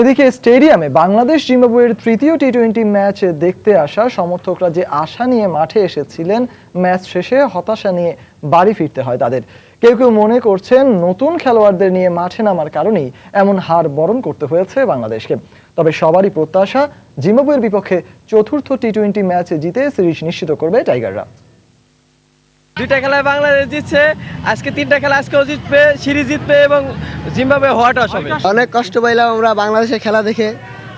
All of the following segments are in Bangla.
এদিকে স্টেডিয়ামে বাংলাদেশ জিম্বাবুয়ের তৃতীয় টি টোয়েন্টি ম্যাচ দেখতে আসা সমর্থকরা যে আশা নিয়ে মাঠে এসেছিলেন, ম্যাচ শেষে হতাশা নিয়ে বাড়ি ফিরতে হয় তাদের। কেউ কেউ মনে করছেন নতুন খেলোয়াড়দের নিয়ে মাঠে নামার কারণেই এমন হার বরণ করতে হয়েছে বাংলাদেশকে। তবে সবারই প্রত্যাশা, জিম্বাবুয়ের বিপক্ষে চতুর্থ টি টোয়েন্টি ম্যাচ জিতে সিরিজ নিশ্চিত করবে টাইগাররা। দুইটা খেলায় বাংলাদেশ জিতছে। আজকে তিনটা খেলা আজকেও জিতবে সিরিজ জিতবে এবং জিম্বাবুয়ে হওয়াটা হবে অনেক কষ্ট পাইলাম আমরা বাংলাদেশের খেলা দেখে।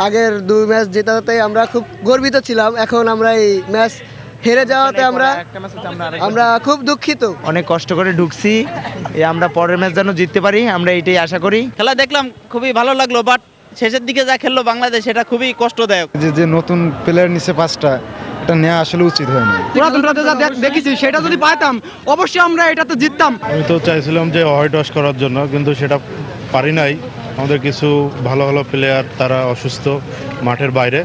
আগের দুই ম্যাচ জেতাতে আমরা খুব গর্বিত ছিলাম। এখন আমরা এই ম্যাচ হেরে যাওয়াতে আমরা আমরা খুব দুঃখিত। অনেক কষ্ট করে ঢুকছি। আমরা পরের ম্যাচ যেন জিততে পারি আমরা এটাই আশা করি। খেলা দেখলাম খুবই ভালো লাগল বাট শেষের দিকে যা খেললো বাংলাদেশ এটা খুবই কষ্টদায়ক। যে যে নতুন প্লেয়ার নিচে পাঁচটা এটা নেওয়া আসলে উচিত হয়নি। পুরাতনটাতে যা দেখেছি সেটা যদি পাইতাম অবশ্যই আমরা এটা তো জিততাম। আমি তো চাইছিলাম যে হোয়াইট ওয়াশ করার জন্য কিন্তু সেটা পারি নাই। আমাদের কিছু ভালো ভালো প্লেয়ার তারা অসুস্থ মাঠের বাইরে।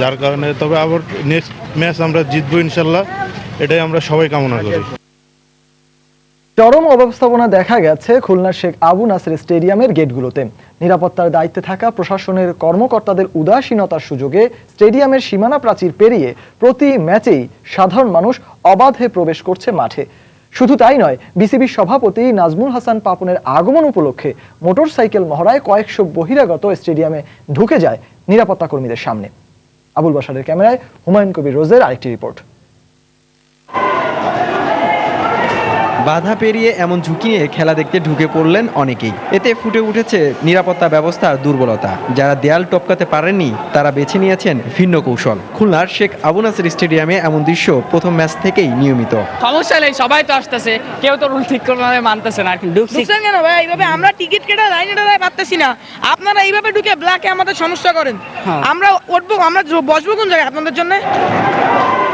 যার কারণে তবে আবার নেক্সট ম্যাচ আমরা জিতবো ইনশাল্লাহ। এটাই আমরা সবাই কামনা করি। চরম অব্যবস্থাপনা দেখা গেছে খুলনার শেখ আবু নাসের স্টেডিয়ামের গেটগুলোতে। নিরাপত্তার দায়িত্বে থাকা প্রশাসনের কর্মকর্তাদের উদাসীনতার সুযোগে স্টেডিয়ামের সীমানা প্রাচীর পেরিয়ে প্রতি ম্যাচেই সাধারণ মানুষ অবাধে প্রবেশ করছে মাঠে। শুধু তাই নয়, বিসিবির সভাপতি নাজমুল হাসান পাপনের আগমন উপলক্ষে মোটরসাইকেল মহড়ায় কয়েকশো বহিরাগত স্টেডিয়ামে ঢুকে যায় নিরাপত্তা কর্মীদের সামনে। আবুল বাসারের ক্যামেরায় হুমায়ুন কবির রোজের আরেকটি রিপোর্ট। বাধা পেরিয়ে এমন ঝুঁকি নিয়ে খেলা দেখতে ঢুকে পড়লেন অনেকেই। এতে ফুটে উঠেছে নিরাপত্তা ব্যবস্থার দুর্বলতা। যারা দেয়াল টপকাতে পারেননি তারা বেছে নিয়েছেন ভিন্ন কৌশল। খুলনার শেখ আবু নাসির স্টেডিয়ামে এমন দৃশ্য প্রথম ম্যাচ থেকেই নিয়মিত। সমস্যা নেই সবাই তো আসতেছে। কেউ তো রুল ঠিক করে মানতেছে না ঢুকছেন কেন ভাই? এইভাবে আমরা টিকিট কেটে লাইনে দাঁড়ায় পারতেছি না। আপনারা এইভাবে ঢুকে ব্ল্যাকে আমাদের সমস্যা করেন। আমরা উঠবো আমরা বসবো কোন জায়গায় আপনাদের জন্য?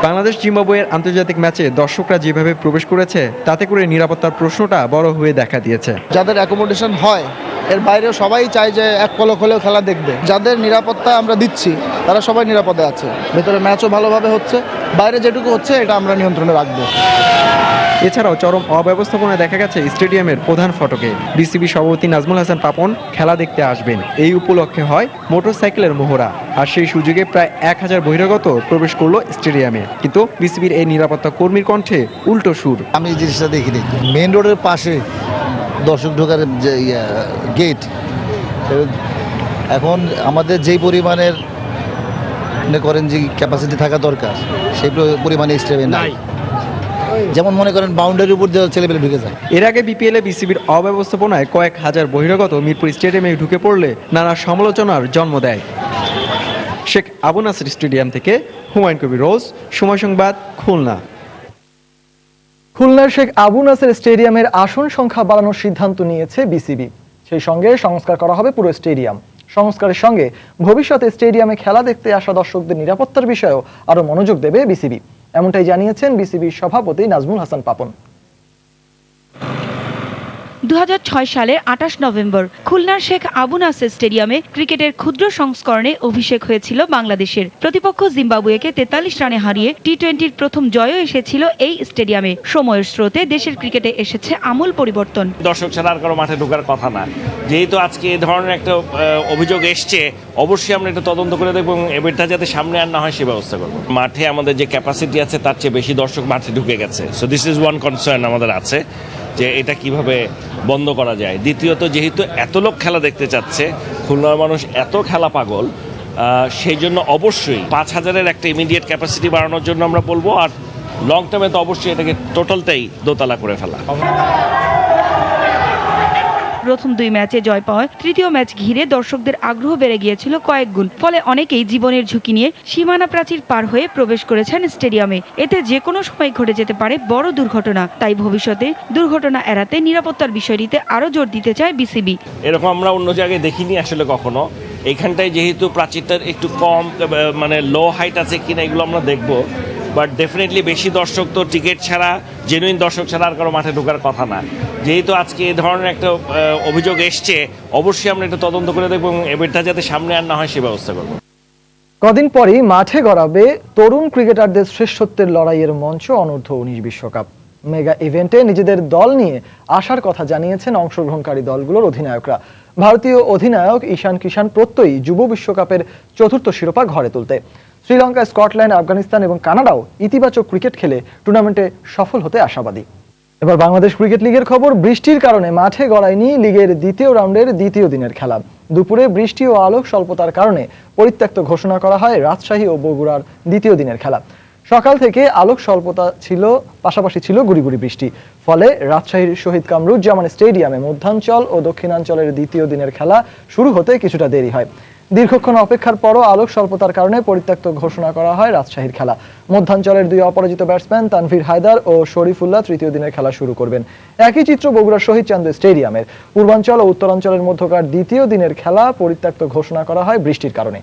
বাংলাদেশ জিম্বাবুয়ের আন্তর্জাতিক ম্যাচে দর্শকরা যেভাবে প্রবেশ করেছে, তাতে করে নিরাপত্তার প্রশ্নটা বড় হয়ে দেখা দিয়েছে। যাদের অ্যাকোমোডেশন হয়, এর বাইরে সবাই চায় যে এক পলক হলেও খেলা দেখবে। যাদের নিরাপত্তা আমরা দিচ্ছি, তারা সবাই নিরাপদে আছে। ভেতরে ম্যাচও ভালোভাবে হচ্ছে, বাইরে যেটুকু হচ্ছে, এটা আমরা নিয়ন্ত্রণে রাখব। এছাড়াও চরম অব্যবস্থাপনা দেখা গেছে স্টেডিয়ামের প্রধান ফটকে। বিসিবি সভাপতি নাজমুল হাসান পাপন খেলা দেখতে আসবেন। এই উপলক্ষে হয় মোটরসাইকেলের মোহরা। আর সেই সুযোগে প্রায় এক হাজার বহিরাগত প্রবেশ করল স্টেডিয়ামে। কিন্তু বিসিবির এই নিরাপত্তা কর্মীর কণ্ঠে উল্টো সুর। আমি এই জিনিসটা দেখিনি। মেন রোডের পাশে দর্শক ঢোকার যে গেট এখন আমাদের যেই পরিমাণের মনে করেন যে ক্যাপাসিটি থাকা দরকার সেই পরিমাণে স্টেডিয়ামে নাই। যেমন মনে করেন বাউন্ডারির উপর দিয়ে ছেলেপেলে ঢুকে যায়। এর আগে বিপিএলে বিসিবির অব্যবস্থাপনায় কয়েক হাজার বহিরাগত মিরপুর স্টেডিয়ামে ঢুকে পড়লে নানা সমালোচনার জন্ম দেয়। শেখ আবু নাসির স্টেডিয়াম থেকে হুমায়ুন কবির রোজ সময় সংবাদ খুলনা। খুলনার শেখ আবু নাসের স্টেডিয়ামের আসন সংখ্যা বাড়ানোর সিদ্ধান্ত নিয়েছে বিসিবি সেই সঙ্গে সংস্কার করা হবে পুরো স্টেডিয়াম। সংস্কারের সঙ্গে ভবিষ্যতে স্টেডিয়ামে খেলা দেখতে আসা দর্শকদের নিরাপত্তার বিষয়েও আরও মনোযোগ দেবে বিসিবি এমনটাই জানিয়েছেন বিসিবির সভাপতি নাজমুল হাসান পাপন। দু সালের আঠাশ নভেম্বর, খুলনার শেখ আবু নাসের স্টেডিয়ামে ক্রিকেটের ক্ষুদ্র সংস্করণে অভিষেক হয়েছিল বাংলাদেশের। প্রতিপক্ষ জিম্বাবুয়েকে তেতাল্লিশ রানে হারিয়ে টি টোয়েন্টির প্রথম জয়ও এসেছিল এই স্টেডিয়ামে। সময়ের স্রোতে দেশের ক্রিকেটে এসেছে আমূল পরিবর্তন। দর্শক ছাড়া আর কারও মাঠে ঢোকার কথা না। যেহেতু আজকে এই ধরনের একটা অভিযোগ এসছে, অবশ্যই আমরা এটা তদন্ত করে দেখব এবং এবারটা যাতে সামনে আর না হয় সে ব্যবস্থা করব। মাঠে আমাদের যে ক্যাপাসিটি আছে, তার চেয়ে বেশি দর্শক মাঠে ঢুকে গেছে। So this is one concern আমাদের আছে। যে এটা কীভাবে বন্ধ করা যায়। দ্বিতীয়ত, যেহেতু এত লোক খেলা দেখতে চাচ্ছে, খুলনার মানুষ এত খেলা পাগল সেই জন্য অবশ্যই পাঁচ হাজারের একটা ইমিডিয়েট ক্যাপাসিটি বাড়ানোর জন্য আমরা বলব, আর লং টার্মে তো অবশ্যই এটাকে টোটালটাই দোতলা করে ফেলা। প্রথম দুই ম্যাচে জয় পাওয়ায় তৃতীয় ম্যাচ ঘিরে দর্শকদের আগ্রহ বেড়ে গিয়েছিল কয়েক গুণ। ফলে অনেকেই জীবনের ঝুঁকি নিয়ে সীমানা প্রাচীর পার হয়ে প্রবেশ করেছেন স্টেডিয়ামে। এতে যে কোনো সময় ঘটে যেতে পারে বড় দুর্ঘটনা। তাই ভবিষ্যতে দুর্ঘটনা এড়াতে নিরাপত্তার বিষয়টিতে আরও জোর দিতে চায় বিসিবি। এরকম আমরা অন্য জায়গায় দেখিনি আসলে কখনো। এখানটায় যেহেতু প্রাচীরটার একটু কম মানে লো হাইট আছে কিনা এগুলো আমরা দেখব। বাট ডেফিনেটলি বেশি দর্শক তো টিকিট ছাড়া জেনুইন দর্শক ছাড়া আর কারও মাঠে ঢোকার কথা না। যেহেতু আজকে এই ধরনের একটা অভিযোগ এসছে, অবশ্যই আমরা এটা তদন্ত করে দেখব এবং এবারটা যাতে সামনে আর না হয় সে ব্যবস্থা করব। কদিন পরেই মাঠে গড়াবে তরুণ ক্রিকেটারদের শ্রেষ্ঠত্বের লড়াইয়ের মঞ্চ অনূর্ধ্ব উনিশ বিশ্বকাপ। মেগা ইভেন্টে নিজেদের দল নিয়ে আসার কথা জানিয়েছেন অংশগ্রহণকারী দলগুলোর অধিনায়করা। ভারতীয় অধিনায়ক ঈশান কিষান প্রত্যয়ী যুব বিশ্বকাপের চতুর্থ শিরোপা ঘরে তুলতে। শ্রীলঙ্কা স্কটল্যান্ড, আফগানিস্তান এবং কানাডাও ইতিবাচক ক্রিকেট খেলে টুর্নামেন্টে সফল হতে আশাবাদী। এবার বাংলাদেশ ক্রিকেট লিগের খবর, বৃষ্টির কারণে মাঠে গড়ায়নি লিগের দ্বিতীয় রাউন্ডের দ্বিতীয় দিনের খেলা। দুপুরে বৃষ্টি ও আলোক স্বল্পতার কারণে পরিত্যক্ত ঘোষণা করা হয় রাজশাহী ও বগুড়ার দ্বিতীয় দিনের খেলা। সকাল থেকে আলোক স্বল্পতা ছিল, পাশাপাশি ছিল গুড়ি গুড়ি বৃষ্টি। ফলে রাজশাহীর শহীদ কামরুজ্জামান স্টেডিয়ামে মধ্যাঞ্চল ও দক্ষিণাঞ্চলের দ্বিতীয় দিনের খেলা শুরু হতে কিছুটা দেরি হয়। দীর্ঘক্ষণ অপেক্ষার পরও আলোক স্বল্পতার কারণে পরিত্যক্ত ঘোষণা করা হয় রাজশাহীর খেলা। মধ্যাঞ্চলের দুই অপরাজিত ব্যাটসম্যান তানভীর হায়দার ও শরীফুল্লাহ তৃতীয় দিনের খেলা শুরু করবেন। একই চিত্র বগুড়ার শহীদ চান্দ স্টেডিয়ামের। পূর্বাঞ্চল ও উত্তরাঞ্চলের মধ্যকার দ্বিতীয় দিনের খেলা পরিত্যক্ত ঘোষণা করা হয় বৃষ্টির কারণে।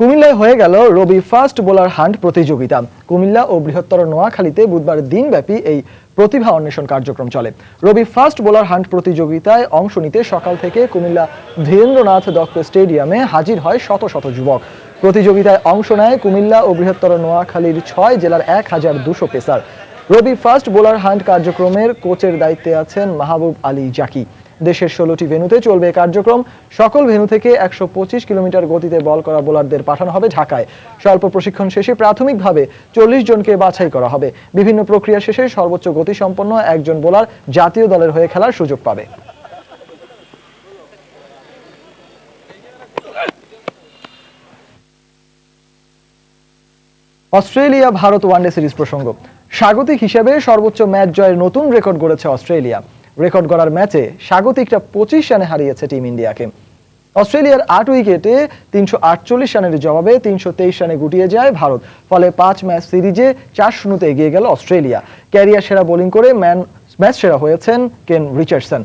কুমিল্লায় হয়ে গেল রবি ফার্স্ট বোলার হান্ট প্রতিযোগিতা। কুমিল্লা ও বৃহত্তর নোয়াখালীতে বুধবার দিনব্যাপী এই প্রতিভা অন্বেষণ কার্যক্রম চলে। রবি ফার্স্ট বোলার হান্ট প্রতিযোগিতায় অংশ নিতে সকাল থেকে কুমিল্লা ধীরেন্দ্রনাথ দত্ত স্টেডিয়ামে হাজির হয় শত শত যুবক। প্রতিযোগিতায় অংশ নেয় কুমিল্লা ও বৃহত্তর নোয়াখালীর ছয় জেলার এক হাজার দুশো pacer. Robi fast bowler hunt কার্যক্রমের কোচের দায়িত্বে আছেন মাহবুব আলী জাকি। দেশের ষোলোটি ভেন্যুতে চলবে কার্যক্রম। সকল ভেন্যু থেকে একশো পঁচিশ কিলোমিটার গতিতে বল করা বোলারদের পাঠানো হবে ঢাকায়। স্বল্প প্রশিক্ষণ শেষে প্রাথমিকভাবে চল্লিশ জনকে বাছাই করা হবে। বিভিন্ন প্রক্রিয়া শেষে সর্বোচ্চ গতিসম্পন্ন একজন বোলার জাতীয় দলের হয়ে খেলার সুযোগ পাবে। অস্ট্রেলিয়া ভারত ওয়ানডে সিরিজ প্রসঙ্গ। স্বাগতিক হিসেবে সর্বোচ্চ ম্যাচ জয়ের নতুন রেকর্ড গড়েছে অস্ট্রেলিয়া। রেকর্ড গড়ার ম্যাচে স্বাগতিকরা পঁচিশ রানে হারিয়েছে টিম ইন্ডিয়াকে। অস্ট্রেলিয়ার আট উইকেটে তিনশো আটচল্লিশ রানের জবাবে তিনশো তেইশ রানে গুটিয়ে যায় ভারত। ফলে পাঁচ ম্যাচ সিরিজে চার শূন্যতে এগিয়ে গেল অস্ট্রেলিয়া। ক্যারিয়ার সেরা বোলিং করে ম্যান, ম্যাচ সেরা হয়েছেন কেন রিচার্ডসন।